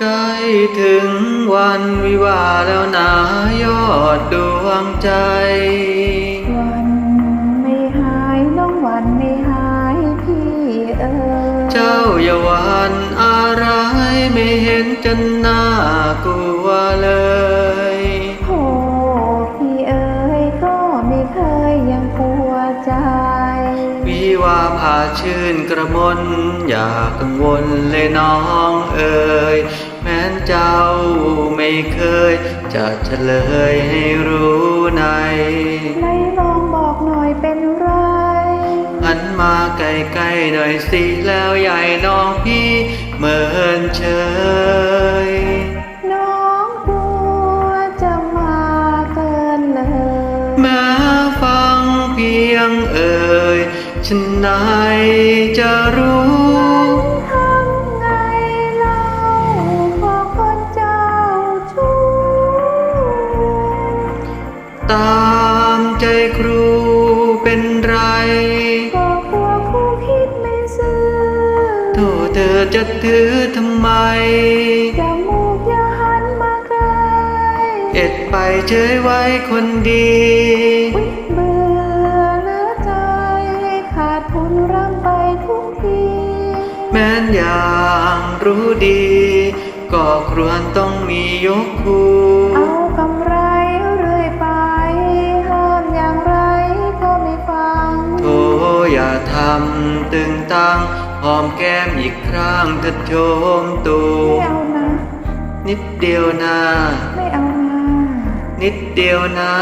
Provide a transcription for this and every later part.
ใกล้ถึงวันวิวาแล้วนายอดดวงใจ วันไม่หายน้องวันไม่หายพี่เอ๋เจ้าอย่าหวันอะไรไม่เห็นจะน่ากลัวเลย พาชื่นกระมนอย่ากังวลเลยน้องเอ๋ยแม้นเจ้าไม่เคย จะเฉลยให้รู้ในไหนลองบอกหน่อยเป็นไร หันมาใกล้ๆหน่อยสิแล้วใหญ่น้องพี่เหมือนเชยน้องกลัวจะมาเกินเลย ฉันไหนจะรู้ทำไงเล่าพอคนเจ้าชู้ตามใจครูเป็นไรก็กลัวคู่คิดไม่ซื่อโทษเธอจะถือทำไมจมูกอย่าหันมาใกลเอ็ดไปเฉยไว้คนดี แม้นอย่างรู้ดี ก็ครวรต้องมียกคู่เอากำไรเรื่อยไป ห้ามอย่างไรก็ไม่ฟังโธอย่าทำตึงตังหอมแก้มอีกครั้งเถิดโชมตูไม่เอานะ นิดเดียวนะไม่เอานะ นิดเดียวนะ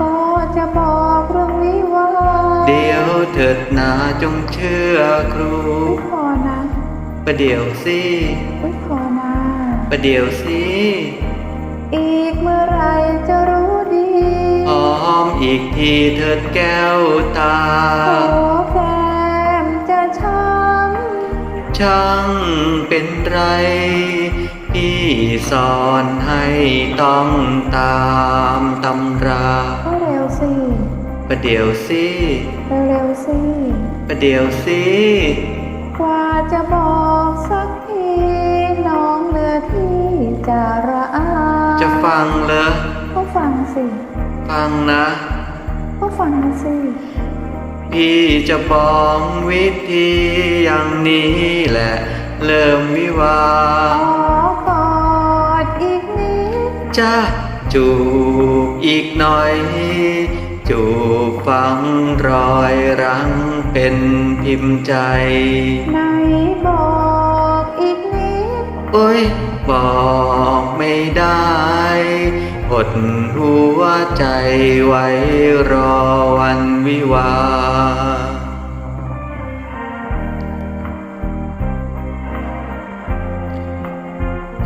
ก็จะบอกเรื่องวิวาห์เดียวเถิดนาจงเชื่อครูไม่พอนะ ประเดี๋ยวสิไม่พอนะประเดี๋ยวสิ อีกเมื่อไหรจะรู้ดีหอมอีกทีเถิดแก้วตาขอแก้มจะช้ช่างเป็นไร พี่สอนให้ต้องตามตำราำก็เร็วสิ ประเดี๋ยวสิ เร็วๆสิ ประเดี๋ยวสิ กว่าจะบอก สักทีน้องเหลือที่จะระอาจะฟังเหรอก็ฟังสิ ฟังนะก็ฟังสิ พี่จะบอกวิธีอย่างนี้แหละ เริ่มวิวาขอกอดอีกนิดจะจูบอีกหน่อย จูบฟังรอยรังเป็นพิมพ์ใจไหนบอกอีกนิ โอ้ย บอกไม่ได้อดหัวใจไว้รอวันวิวา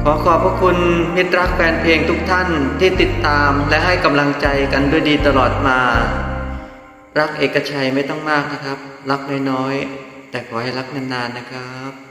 ขอขอบพระคุณมิตรรักแฟนเพลงทุกท่านที่ติดตามและให้กำลังใจกันด้วยดีตลอดมา รักเอกชัยไม่ต้องมากนะครับ รักน้อยๆ แต่ขอให้รักนานๆนะครับ